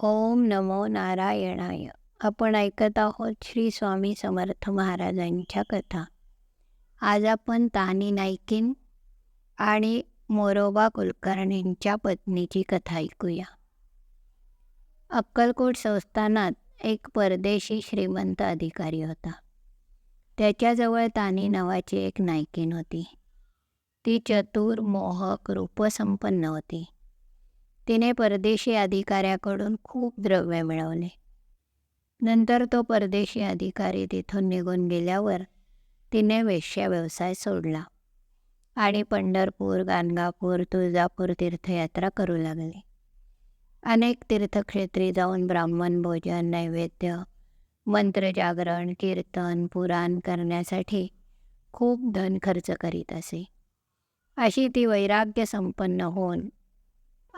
ओम नमो नारायणाय. आपण ऐकत आहोत श्री स्वामी समर्थ महाराजांच्या कथा. आज आपण तानी नाईकीन आणि मोरोबा कुलकर्णींच्या पत्नीची कथा ऐकूया. अक्कलकोट संस्थानात एक परदेशी श्रीमंत अधिकारी होता. त्याच्याजवळ तानी नावाची एक नायकीन होती. ती चतुर मोहक रूपसंपन्न होती. तिने परदेशी अधिकाऱ्याकडून खूप द्रव्य मिळवले. नंतर तो परदेशी अधिकारी तिथून निघून गेल्यावर तिने वेश्या व्यवसाय सोडला आणि पंढरपूर गाणगापूर तुळजापूर तीर्थयात्रा करू लागली. अनेक तीर्थक्षेत्री जाऊन ब्राह्मण भोजन नैवेद्य मंत्रजागरण कीर्तन पुराण करण्यासाठी खूप धन खर्च करीत असे. अशी ती वैराग्य संपन्न होऊन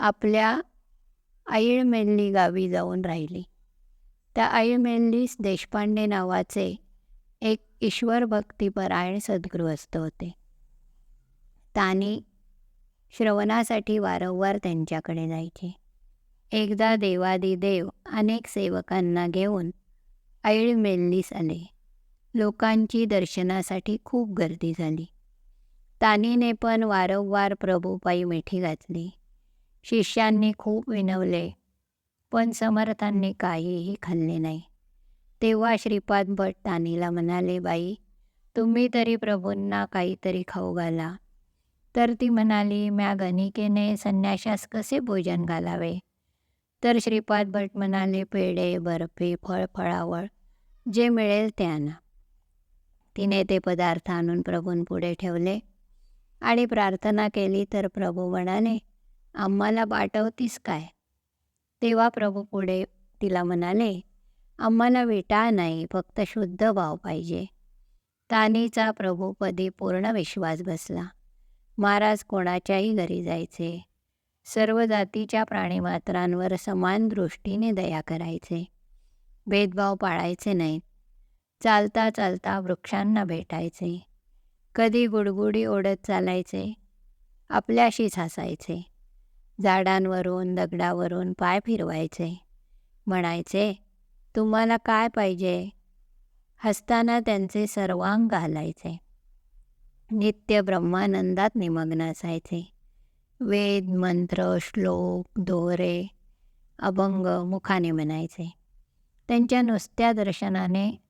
आपल्या आईळमेल्ली गावी जाऊन राहिली. त्या आईळमेल्लीस देशपांडे नावाचे एक ईश्वर भक्तिपरायण सद्गृहस्थ होते. तानी श्रवणासाठी वारंवार त्यांच्याकडे जायचे. एकदा देवादिदेव अनेक सेवकांना घेऊन ऐळमेल्लीस आले. लोकांची दर्शनासाठी खूप गर्दी झाली. तानीने पण वारंवार प्रभूपाई मिठी घातली. शिष्यांनी खूप विनवले पण समर्थांनी काहीही खाल्ले नाही. तेव्हा श्रीपाद भट तानीला म्हणाले बाई तुम्ही तरी प्रभूंना काहीतरी खाऊ घाला. तर ती म्हणाली म्या गणिकेने संन्याशास कसे भोजन घालावे? तर श्रीपाद भट म्हणाले पेढे बर्फी फळ फळावळ जे मिळेल ते आणा तिने ते पदार्थ आणून प्रभूंपुढे ठेवले आणि प्रार्थना केली तर प्रभू म्हणाले आम्हाला पाठवतीस काय? तेव्हा प्रभू पुढे तिला म्हणाले आम्हाला विटा नाही फक्त शुद्ध भाव पाहिजे. तानीचा प्रभूपदी पूर्ण विश्वास बसला. महाराज कोणाच्याही घरी जायचे. सर्व जातीच्या प्राणीमात्रांवर समान दृष्टीने दया करायचे. भेदभाव पाळायचे नाहीत. चालता चालता वृक्षांना भेटायचे. कधी गुडगुडी ओढत चालायचे. आपल्याशीच हसायचे. झाडांवरून दगडावरून पाय फिरवायचे. म्हणायचे तुम्हाला काय पाहिजे? हसताना त्यांचे सर्वांग घालायचे. नित्य ब्रह्मानंदात निमग्न असायचे. वेद मंत्र श्लोक दोरे अभंग मुखाने म्हणायचे. त्यांच्या नुसत्या दर्शनाने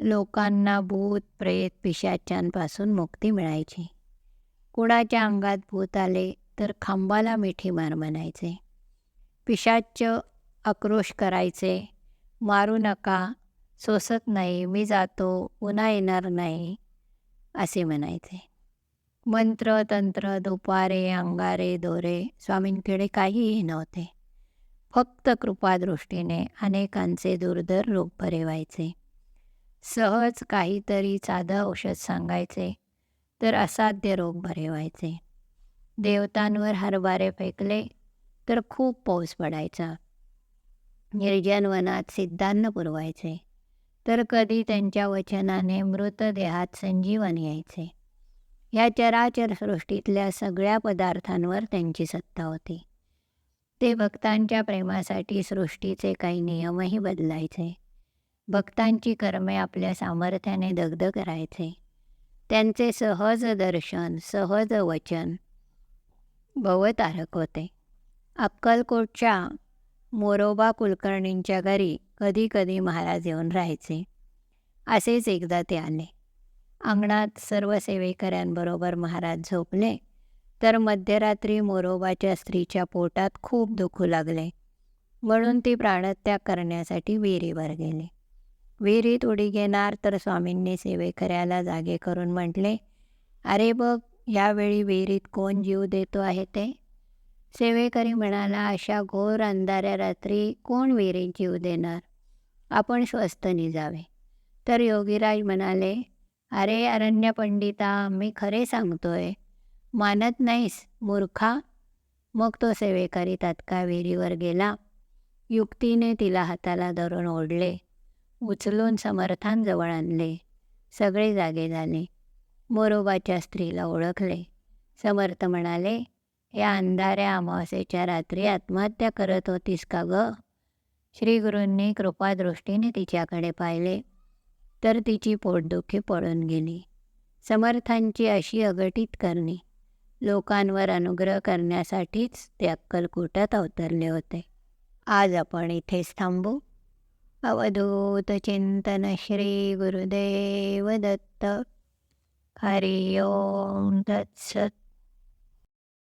लोकांना भूत प्रेत पिशाच्यांपासून मुक्ती मिळायची. कुणाच्या अंगात भूत आले तर खांबाला मिठी मार म्हणायचे. पिशाच आक्रोश करायचे. मारू नका. सोसत नाही. मी जातो. पुन्हा येणार नाही. असे म्हणायचे. मंत्र तंत्र दुपारे अंगारे दोरे स्वामींकडे काहीही नव्हते. फक्त कृपादृष्टीने अनेकांचे दुर्धर रोग बरे व्हायचे सहज काहीतरी साधं औषध सांगायचे तर असाध्य रोग बरे व्हायचे देवतांवर हरभारे फेकले तर खूप पाऊस पडायचा. निर्जन वनात सिद्धान्न पुरवायचे. तर कधी त्यांच्या वचनाने मृतदेहात संजीवन यायचे. या चराचर सृष्टीतल्या सगळ्या पदार्थांवर त्यांची सत्ता होती. ते भक्तांच्या प्रेमासाठी सृष्टीचे काही नियमही बदलायचे. भक्तांची कर्मे आपल्या सामर्थ्याने दग्ध करायचे. त्यांचे सहज दर्शन सहज वचन भवतारक होते. अक्कलकोटच्या मोरोबा कुलकर्णींच्या घरी कधी कधी महाराज येऊन राहायचे. असेच एकदा ते आले. अंगणात सर्व सेवेकऱ्यांबरोबर महाराज झोपले तर मध्यरात्री मोरोबाच्या स्त्रीच्या पोटात खूप दुखू लागले. म्हणून ती प्राणत्याग करण्यासाठी विहिरीवर गेले. विहिरीत उडी घेणार तर स्वामींनी सेवेकऱ्याला जागे करून म्हटले अरे बघ यावेळी विहिरीत कोण जीव देतो आहे ते? सेवेकरी म्हणाला अशा घोर अंधाऱ्या रात्री कोण विहिरीत जीव देणार? आपण स्वस्त जावे तर योगीराज म्हणाले अरे अरण्य पंडिता मी खरे सांगतोय. मानत नाहीस मूर्खा. मग तो सेवेकरी तात्काळ विहिरीवर गेला. युक्तीने तिला हाताला धरून ओढले. उचलून समर्थांजवळ आणले. सगळे जागे झाले. मोरोबाच्या स्त्रीला ओळखले. समर्थ म्हणाले या अंधाऱ्या अमावस्येच्या रात्री आत्महत्या करत होतीस का ग? श्रीगुरूंनी कृपादृष्टीने तिच्याकडे पाहिले. तर तिची पोटदुखी पळून गेली. समर्थांची अशी अघटित करणी लोकांवर अनुग्रह करण्यासाठीच ते अक्कलकोटात अवतरले होते. आज आपण इथेच थांबू. अवधूत चिंतन श्री गुरुदेव दत्त. ഹരി ഓം തത്സത്